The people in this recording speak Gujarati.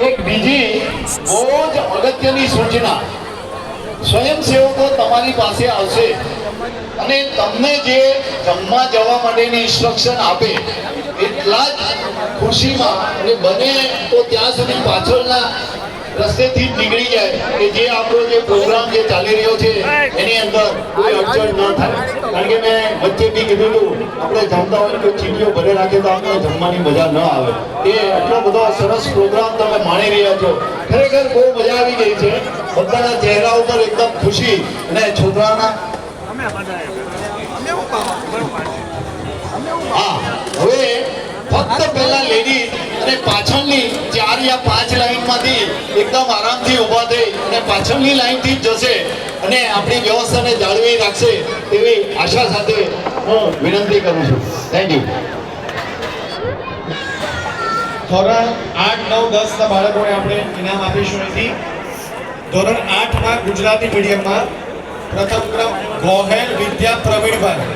એક બીજી બહુ જ અગત્યની સૂચના. સ્વયંસેવકો તમારી પાસે આવશે અને તમને જે જમવા જવા માટેની ઇન્સ્ટ્રક્શન આપે, એટલા જ ખુશીમાં અને બને તો ત્યાં સુધી પાછળના રસ્તેથી જ નીકળી જાય કે જે આપણો જે પ્રોગ્રામ જે ચાલી રહ્યો છે, એની અંદર કોઈ અડચણ ન થાય. કારણ કે મેં વચ્ચે બી કીધું હતું આપણે જમતા હોય કોઈ ચીટીઓ ભરે રાખે તો આપણે જમવાની મજા ન આવે. એ એટલો બધો સરસ પ્રોગ્રામ તમે માણી રહ્યા છો. ખરેખર બહુ મજા આવી ગઈ છે. બધાના ચહેરા ઉપર એકદમ ખુશી અને છોકરાના હવે ફક્ત પહેલા લેડી અને પાછળની ચાર યા પાંચ લાઈનમાંથી એકદમ આરામથી ઊભા થઈ અને પાછળની લાઈનથી જ જશે. અને આપણી વ્યવસ્થાને જાળવી રાખશે તેવી આશા સાથે હું વિનંતી કરું છું. થેન્ક યુ ધોરણ આઠ, નવ, દસ ના બાળકોને આપણે ઇનામ આપીશું અહીંથી. ધોરણ આઠમાં ગુજરાતી મીડિયમમાં પ્રથમ ક્રમ ગોહેલ વિદ્યા પ્રવીણભાઈ.